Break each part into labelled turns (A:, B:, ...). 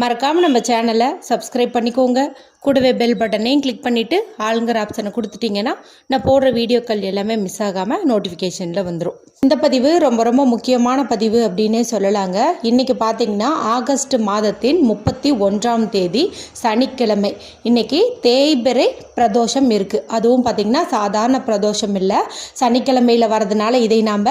A: மறக்காமல் நம்ம சேனலை சப்ஸ்கிரைப் பண்ணிக்கோங்க. கூடவே பெல் பட்டனையும் கிளிக் பண்ணிவிட்டு ஆளுங்கிற ஆப்ஷனை கொடுத்துட்டிங்கன்னா நான் போடுற வீடியோக்கள் எல்லாமே மிஸ் ஆகாமல் நோட்டிஃபிகேஷனில் வந்துடும் இந்த பதிவு ரொம்ப ரொம்ப முக்கியமான பதிவு அப்படின்னே சொல்லலாங்க. இன்றைக்கி பார்த்தீங்கன்னா ஆகஸ்ட் மாதத்தின் முப்பத்தி ஒன்றாம் தேதி சனிக்கிழமை. இன்றைக்கி தேய்பிறை பிரதோஷம் இருக்குது அதுவும் பார்த்திங்கன்னா சாதாரண பிரதோஷம் இல்லை. சனிக்கிழமையில் வரதுனால இதை நாம்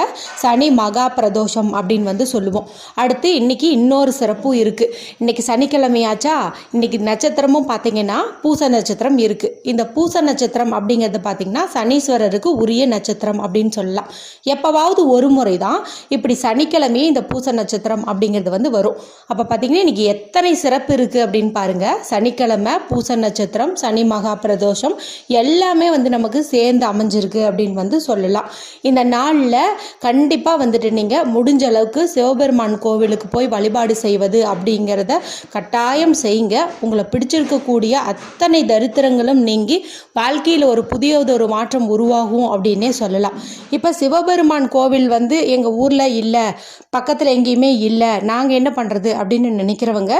A: சனி மகா பிரதோஷம் அப்படின்னு வந்து சொல்லுவோம். அடுத்து இன்றைக்கி இன்னொரு சிறப்பும் இருக்குது இன்றைக்கி சனிக்கிழமையாச்சா? இன்றைக்கி நட்சத்திரமும் பார்த்திங்கன்னா பூச நட்சத்திரம் இருக்குது இந்த பூச நட்சத்திரம் அப்படிங்கிறது பார்த்திங்கன்னா சனீஸ்வரருக்கு உரிய நட்சத்திரம் அப்படின்னு சொல்லலாம். எப்போவாவது ஒரு முறை தான் இப்படி சனிக்கிழமையே இந்த பூச நட்சத்திரம் அப்படிங்கிறது வந்து வரும். அப்போ பார்த்திங்கன்னா இன்றைக்கி எத்தனை சிறப்பு இருக்குது அப்படின்னு பாருங்கள் சனிக்கிழமை பூச நட்சத்திரம் சனி மகா பிரதோஷம் எல்லாமே வந்து நமக்கு சேர்ந்து அமைஞ்சிருக்கு அப்படின்னு வந்து சொல்லலாம். இந்த நாளில் கண்டிப்பாக வந்துட்டு நீங்கள் முடிஞ்ச அளவுக்கு சிவபெருமான் கோவிலுக்கு போய் வழிபாடு செய்வது அப்படிங்கிறத கட்டாயம் செய்யுங்க. உங்களை பிடிச்சிருக்கக்கூடிய அத்தனை தரித்திரங்களும் நீங்கி வாழ்க்கையில் ஒரு புதியதொரு மாற்றம் உருவாகும் அப்படின்னே சொல்லலாம். இப்போ சிவபெருமான் கோவில் வந்து எங்கள் ஊரில் இல்லை பக்கத்தில் எங்கேயுமே இல்லை நாங்கள் என்ன பண்ணுறது அப்படின்னு நினைக்கிறவங்க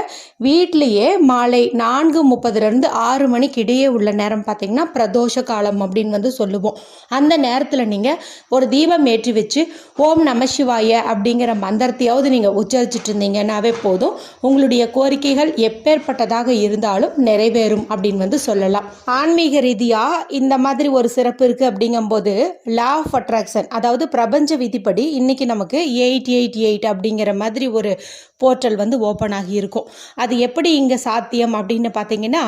A: வீட்லேயே மாலை நான்கு முப்பதுலேருந்து ஆறு மணிக்கு இடையே உள்ள நேரம் பார்த்தீங்கன்னா பிரதோஷ காலம் அப்படின்னு வந்து சொல்லுவோம். அந்த நேரத்தில் நீங்கள் ஒரு தீபம் ஏற்றி வச்சு ஓம் நம சிவாய அப்படிங்கிற மந்திரத்தையாவது நீங்கள் உச்சரிச்சிட்டு இருந்தீங்கன்னாவே போதும். உங்களுடைய கோரிக்கைகள் எப்பேற்பட்டதாக இருந்தாலும் நிறைவேறும் அப்படின்னு வந்து சொல்லலாம். ஆன்மீக ரீதியாக இந்த மாதிரி ஒரு சிறப்பு இருக்குது அப்படிங்கும்போது லா ஆஃப் அட்ராக்ஷன் அதாவது பிரபஞ்ச விதிப்படி இன்னைக்கு நமக்கு எயிட் எயிட் எயிட் அப்படிங்கிற மாதிரி ஒரு போர்ட்டல் வந்து ஓப்பன் ஆகி இருக்கும். அது எப்படி இங்கே சாத்தியம் அப்படின்னு பார்த்தீங்கன்னா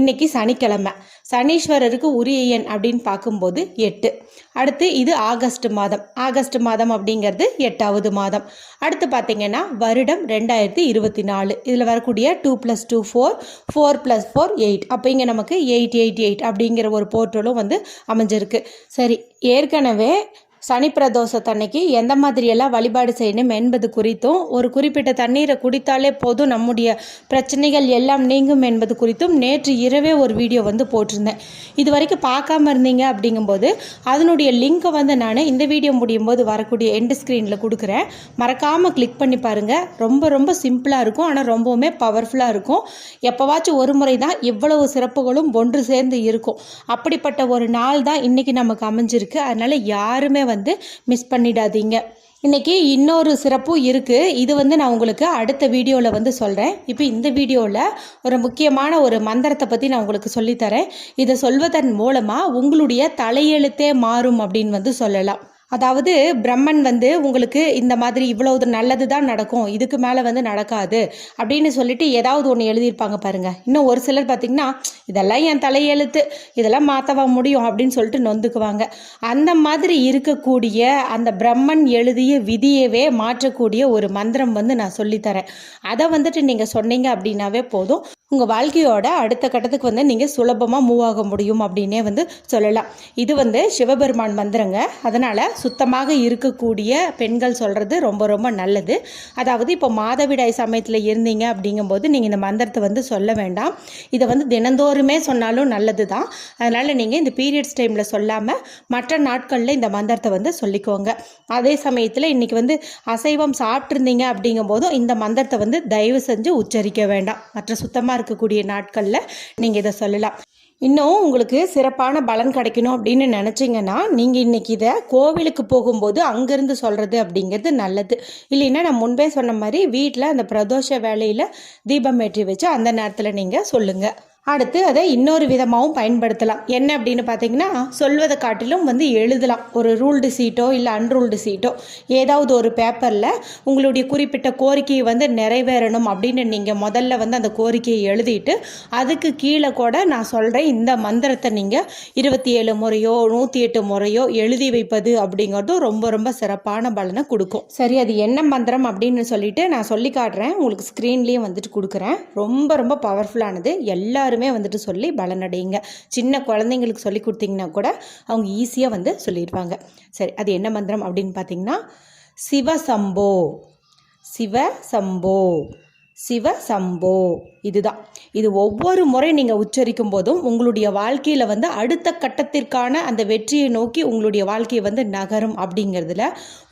A: இன்னைக்கு சனிக்கிழமை. சனீஸ்வரருக்கு உரிய எண் அப்படின்னு பார்க்கும்போது எட்டு. அடுத்து இது ஆகஸ்ட் மாதம். ஆகஸ்ட் மாதம் அப்படிங்கிறது எட்டாவது மாதம். அடுத்து பார்த்தீங்கன்னா வருடம் ரெண்டாயிரத்தி இருபத்தி நாலு. இதில் வரக்கூடிய two plus two four four plus four eight அப்போ இங்கே நமக்கு எயிட் எயிட் எயிட் அப்படிங்கிற ஒரு போர்ட்டலும் வந்து அமைஞ்சிருக்கு. சரி ஏற்கனவே சனி பிரதோஷத்தன்னைக்கு எந்த மாதிரியெல்லாம் வழிபாடு செய்யணும் என்பது குறித்தும் ஒரு குறிப்பிட்ட தண்ணீரை குடித்தாலே போதும் நம்முடைய பிரச்சனைகள் எல்லாம் நீங்கும் என்பது குறித்தும் நேற்று இரவே ஒரு வீடியோ வந்து போட்டிருந்தேன். இது வரைக்கும் பார்க்காம இருந்தீங்க அப்படிங்கும்போது அதனுடைய லிங்க்கை வந்து நான் இந்த வீடியோ முடியும் போது வரக்கூடிய எண்டு ஸ்க்ரீனில் கொடுக்குறேன். மறக்காமல் கிளிக் பண்ணி பாருங்கள் ரொம்ப ரொம்ப சிம்பிளாக இருக்கும். ஆனால் ரொம்பவுமே பவர்ஃபுல்லாக இருக்கும். எப்போவாச்சும் ஒரு முறை தான் இவ்வளவு சிறப்புகளும் ஒன்று சேர்ந்து இருக்கும். அப்படிப்பட்ட ஒரு நாள் தான் இன்றைக்கி நமக்கு அமைஞ்சிருக்கு. அதனால் யாருமே வந்து மிஸ் பண்ணிடாதீங்க. இன்றைக்கி இன்னொரு சிறப்பும் இருக்குது இது வந்து நான் உங்களுக்கு அடுத்த வீடியோவில் வந்து சொல்கிறேன் இப்போ இந்த வீடியோவில் ஒரு முக்கியமான ஒரு மந்திரத்தை பற்றி நான் உங்களுக்கு சொல்லித்தரேன். இதை சொல்வதன் மூலமாக உங்களுடைய தலையெழுத்தே மாறும் அப்படின்னு வந்து சொல்லலாம். அதாவது பிரம்மன் வந்து உங்களுக்கு இந்த மாதிரி இவ்வளவு நல்லது தான் நடக்கும் இதுக்கு மேலே வந்து நடக்காது அப்படின்னு சொல்லிட்டு ஏதாவது ஒன்று எழுதியிருப்பாங்க பாருங்கள் இன்னும் ஒரு சிலர் பார்த்திங்கன்னா இதெல்லாம் என் தலையெழுத்து இதெல்லாம் மாற்றவா முடியும் அப்படின்னு சொல்லிட்டு நொந்துக்குவாங்க. அந்த மாதிரி இருக்கக்கூடிய அந்த பிரம்மன் எழுதிய விதியவே மாற்றக்கூடிய ஒரு மந்திரம் வந்து நான் சொல்லித்தரேன். அதை வந்துட்டு நீங்கள் சொன்னீங்க அப்படின்னாவே போதும். உங்கள் வாழ்க்கையோட அடுத்த கட்டத்துக்கு வந்து நீங்கள் சுலபமாக மூவ் ஆக முடியும் அப்படின்னே வந்து சொல்லலாம். இது வந்து சிவபெருமான் மந்திரங்க. அதனால் சுத்தமாக இருக்கக்கூடிய பெண்கள் சொல்கிறது ரொம்ப ரொம்ப நல்லது. அதாவது இப்போ மாதவிடாய் சமயத்தில் இருந்தீங்க அப்படிங்கும்போது நீங்கள் இந்த மந்திரத்தை வந்து சொல்ல வேண்டாம். இதை வந்து தினந்தோறுமே சொன்னாலும் நல்லது தான் அதனால் நீங்கள் இந்த பீரியட்ஸ் டைமில் சொல்லாமல் மற்ற நாட்களில் இந்த மந்திரத்தை வந்து சொல்லிக்கோங்க. அதே சமயத்தில் இன்றைக்கி வந்து அசைவம் சாப்பிட்ருந்தீங்க அப்படிங்கும்போதும் இந்த மந்திரத்தை வந்து தயவு செஞ்சு உச்சரிக்க வேண்டாம். மற்ற சுத்தமாக இருக்கக்கூடிய நாட்களில் நீங்கள் இதை சொல்லலாம். இன்னும் உங்களுக்கு சிறப்பான பலன் கிடைக்கணும் அப்படின்னு நினச்சிங்கன்னா நீங்கள் இன்றைக்கி இதை கோவிலுக்கு போகும்போது அங்கேருந்து சொல்கிறது அப்படிங்கிறது நல்லது. இல்லைன்னா நான் முன்பே சொன்ன மாதிரி வீட்டில் அந்த பிரதோஷ வேலையில் தீபம் ஏற்றி வச்சு அந்த நேரத்தில் நீங்கள் சொல்லுங்கள் அடுத்து அதை இன்னொரு விதமாகவும் பயன்படுத்தலாம். என்ன அப்படின்னு பார்த்தீங்கன்னா சொல்வதை காட்டிலும் வந்து எழுதலாம். ஒரு ரூல்டு சீட்டோ இல்லை அன்ரூல்டு சீட்டோ ஏதாவது ஒரு பேப்பரில் உங்களுடைய குறிப்பிட்ட கோரிக்கையை வந்து நிறைவேறணும் அப்படின்னு நீங்கள் முதல்ல வந்து அந்த கோரிக்கையை எழுதிட்டு அதுக்கு கீழே கூட நான் சொல்கிறேன் இந்த மந்திரத்தை நீங்கள் இருபத்தி ஏழு முறையோ நூற்றி எட்டு முறையோ எழுதி வைப்பது அப்படிங்கிறதும் ரொம்ப ரொம்ப சிறப்பான பலனை கொடுக்கும். சரி அது என்ன மந்திரம் அப்படின்னு சொல்லிட்டு நான் சொல்லி காட்டுறேன். உங்களுக்கு ஸ்க்ரீன்லேயும் வந்துட்டு கொடுக்குறேன். ரொம்ப ரொம்ப பவர்ஃபுல்லானது எல்லாருமே வந்துட்டு சொல்லி பலனடையுங்க. சின்ன குழந்தைங்களுக்கு சொல்லி கொடுத்தீங்கன்னா கூட அவங்க ஈஸியாக வந்து சொல்லிடுவாங்க சரி அது என்ன மந்திரம் அப்படின்னு பார்த்தீங்கன்னா சிவசம்போ. சிவசம்போ. சிவ சம்போ இதுதான். இது ஒவ்வொரு முறை நீங்கள் உச்சரிக்கும் போதும் உங்களுடைய வாழ்க்கையில் வந்து அடுத்த கட்டத்திற்கான அந்த வெற்றியை நோக்கி உங்களுடைய வாழ்க்கையை வந்து நகரும் அப்படிங்கிறதுல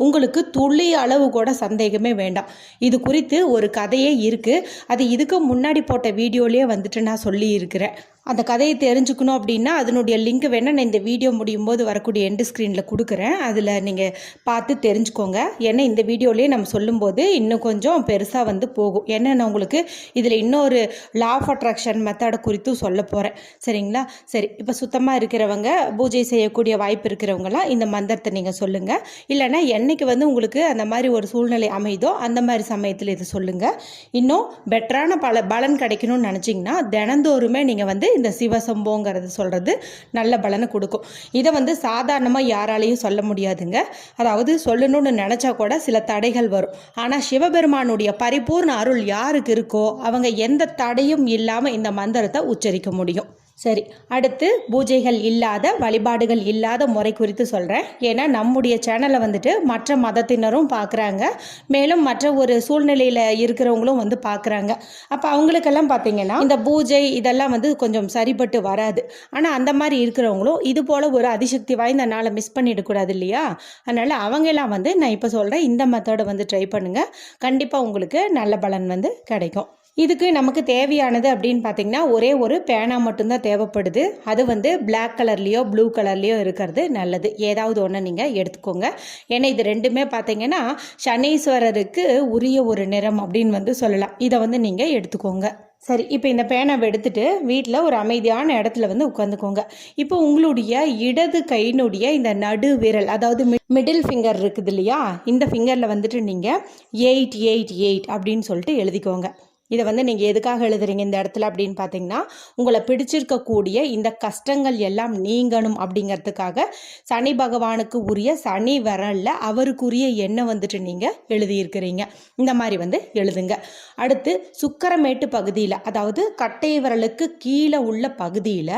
A: உங்களுக்கு துளி அளவு கூட சந்தேகமே வேண்டாம். இது குறித்து ஒரு கதையே இருக்குது அது இதுக்கு முன்னாடி போட்ட வீடியோலேயே வந்துட்டு நான் சொல்லியிருக்கிறேன். அந்த கதையை தெரிஞ்சுக்கணும் அப்படின்னா அதனுடைய லிங்க் வேணால் நான் இந்த வீடியோ முடியும் போது வரக்கூடிய எண்டு ஸ்க்ரீனில் கொடுக்குறேன். அதில் நீங்கள் பார்த்து தெரிஞ்சுக்கோங்க. ஏன்னா இந்த வீடியோலேயே நம்ம சொல்லும்போது இன்னும் கொஞ்சம் பெருசாக வந்து போகும். ஏன்னா நான் உங்களுக்கு இதில் இன்னொரு லா ஆஃப் அட்ராக்ஷன் மெத்தடை குறித்தும் சொல்ல போகிறேன் சரிங்களா? சரி இப்போ சுத்தமாக இருக்கிறவங்க பூஜை செய்யக்கூடிய வாய்ப்பு இருக்கிறவங்களாம் இந்த மந்திரத்தை நீங்கள் சொல்லுங்கள் இல்லைன்னா என்னைக்கு வந்து உங்களுக்கு அந்த மாதிரி ஒரு சூழ்நிலை அமைதோ அந்த மாதிரி சமயத்தில் இதை சொல்லுங்கள் இன்னும் பெட்டரான பல பலன் கிடைக்கணும்னு நினச்சிங்கன்னா தினந்தோறுமே நீங்கள் வந்து இந்த சிவசம்போங்கிறது சொல்கிறது நல்ல பலனை கொடுக்கும். இதை வந்து சாதாரணமாக யாராலையும் சொல்ல முடியாதுங்க. அதாவது சொல்லணும்னு நினச்சா கூட சில தடைகள் வரும். ஆனால் சிவபெருமானுடைய பரிபூர்ண அருள் யாருக்கு இருக்கோ அவங்க எந்த தடையும் இல்லாமல் இந்த மந்திரத்தை உச்சரிக்க முடியும். சரி அடுத்து பூஜைகள் இல்லாத வழிபாடுகள் இல்லாத முறை குறித்து சொல்கிறேன் ஏன்னா நம்முடைய சேனலை வந்துட்டு மற்ற மதத்தினரும் பார்க்குறாங்க மேலும் மற்ற ஒரு சூழ்நிலையில் இருக்கிறவங்களும் வந்து பார்க்குறாங்க அப்போ அவங்களுக்கெல்லாம் பார்த்தீங்கன்னா இந்த பூஜை இதெல்லாம் வந்து கொஞ்சம் சரிப்பட்டு வராது. ஆனால் அந்த மாதிரி இருக்கிறவங்களும் இது போல் ஒரு அதிசக்தி வாய்ந்த நாளை மிஸ் பண்ணிடக்கூடாது இல்லையா? அதனால் அவங்கெல்லாம் வந்து நான் இப்போ சொல்கிறேன் இந்த மெத்தடை வந்து ட்ரை பண்ணுங்கள் கண்டிப்பாக உங்களுக்கு நல்ல பலன் வந்து கிடைக்கும். இதுக்கு நமக்கு தேவையானது அப்படின்னு பார்த்தீங்கன்னா ஒரே ஒரு பேனா மட்டும்தான் தேவைப்படுது. அது வந்து பிளாக் கலர்லேயோ ப்ளூ கலர்லேயோ இருக்கிறது நல்லது. ஏதாவது ஒன்று நீங்கள் எடுத்துக்கோங்க. ஏன்னா இது ரெண்டுமே பார்த்தீங்கன்னா சனீஸ்வரருக்கு உரிய ஒரு நிறம் அப்படின்னு வந்து சொல்லலாம். இதை வந்து நீங்கள் எடுத்துக்கோங்க. சரி இப்போ இந்த பேனாவை எடுத்துட்டு வீட்டில் ஒரு அமைதியான இடத்துல வந்து உட்காந்துக்கோங்க. இப்போ உங்களுடைய இடது கையினுடைய இந்த நடு விரல் அதாவது மிடில் ஃபிங்கர் இருக்குது இல்லையா? இந்த ஃபிங்கரில் வந்துட்டு நீங்கள் எயிட் எயிட் எயிட் அப்படின்னு சொல்லிட்டு எழுதிக்கோங்க. இதை வந்து நீங்கள் எதுக்காக எழுதுறீங்க இந்த இடத்துல அப்படின்னு பார்த்தீங்கன்னா உங்களை பிடிச்சிருக்கக்கூடிய இந்த கஷ்டங்கள் எல்லாம் நீங்கணும் அப்படிங்கிறதுக்காக சனி பகவானுக்கு உரிய சனி விரலில் அவருக்குரிய எண்ணெய் வந்துட்டு நீங்கள் எழுதியிருக்கிறீங்க. இந்த மாதிரி வந்து எழுதுங்க. அடுத்து சுக்கரமேட்டு பகுதியில் அதாவது கட்டை விரலுக்கு கீழே உள்ள பகுதியில்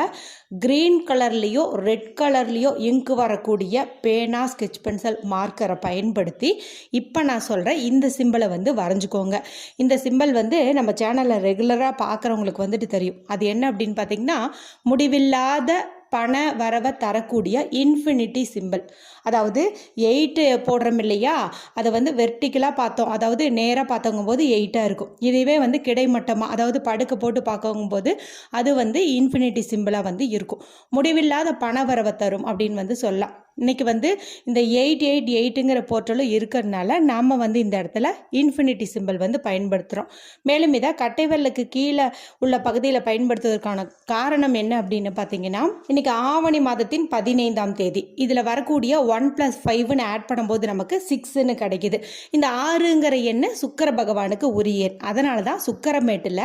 A: க்ரீன் கலர்லேயோ ரெட் கலர்லேயோ இங்கு வரக்கூடிய பேனா ஸ்கெச் பென்சில் மார்க்கரை பயன்படுத்தி இப்போ நான் சொல்கிறேன் இந்த சிம்பிளை வந்து வரைஞ்சிக்கோங்க. இந்த சிம்பிள் வந்து நம்ம சேனலில் ரெகுலராக பார்க்குறவங்களுக்கு வந்துட்டு தெரியும். அது என்ன அப்படின்னு பார்த்தீங்கன்னா முடிவில்லாத பண வரவை தரக்கூடிய இன்ஃபினிட்டி சிம்பிள் அதாவது எயிட்டு போடுறோம் இல்லையா? அதை வந்து வெர்டிக்கலாக பார்த்தோம். அதாவது நேராக பார்த்தவங்க போது எயிட்டாக இருக்கும். இதுவே வந்து கிடைமட்டமாக அதாவது படுக்க போட்டு பார்க்கவும் போது அது வந்து இன்ஃபினிட்டி சிம்பிளாக வந்து இருக்கும். முடிவில்லாத பண வரவை தரும் அப்படின்னு வந்து சொல்லலாம். இன்றைக்கி வந்து இந்த எயிட் எயிட் எயிட்டுங்கிற போர்ட்டலும் இருக்கிறதுனால நாம் வந்து இந்த இடத்துல இன்ஃபினிட்டி சிம்பிள் வந்து பயன்படுத்துகிறோம் மேலும் இதை கட்டைவெல்லுக்கு கீழே உள்ள பகுதியில் பயன்படுத்துவதற்கான காரணம் என்ன அப்படின்னு பார்த்தீங்கன்னா இன்றைக்கி ஆவணி மாதத்தின் பதினைந்தாம் தேதி. இதில் வரக்கூடிய ஒன் ப்ளஸ் ஃபைவ்னு ஆட் பண்ணும்போது நமக்கு சிக்ஸ்ன்னு கிடைக்கிது. இந்த ஆறுங்கிற எண்ணு சுக்கர பகவானுக்கு உரிய எண். அதனால தான் சுக்கரமேட்டில்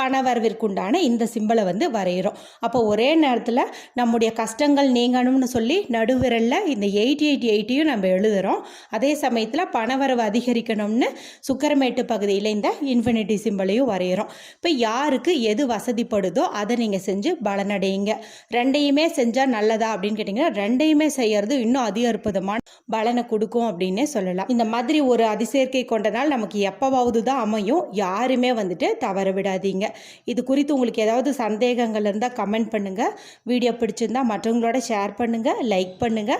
A: பணவரவிற்குண்டான இந்த சிம்பிளை வந்து வரைகிறோம் அப்போ ஒரே நேரத்தில் நம்முடைய கஷ்டங்கள் நீங்கணும்னு சொல்லி நடுவிரல் நம்பரில் இந்த எயிட்டி எயிட்டி எயிட்டியும் நம்ம எழுதுகிறோம் அதே சமயத்தில் பணவரவு அதிகரிக்கணும்னு சுக்கரமேட்டு பகுதியில் இந்த இன்ஃபினிட்டி சிம்பிளையும் வரைகிறோம் இப்போ யாருக்கு எது வசதிப்படுதோ அதை நீங்கள் செஞ்சு பலனடையுங்க. ரெண்டையுமே செஞ்சால் நல்லதா அப்படின்னு கேட்டிங்கன்னா ரெண்டையுமே செய்கிறது இன்னும் அதிக அற்புதமான பலனை கொடுக்கும் அப்படின்னே சொல்லலாம். இந்த மாதிரி ஒரு அதிசேர்க்கை கொண்டனால் நமக்கு எப்போவாவது தான் அமையும். யாருமே வந்துட்டு தவற விடாதீங்க. இது குறித்து உங்களுக்கு ஏதாவது சந்தேகங்கள் இருந்தால் கமெண்ட் பண்ணுங்கள் வீடியோ பிடிச்சிருந்தால் மற்றவங்களோட ஷேர் பண்ணுங்கள் லைக் பண்ணுங்கள்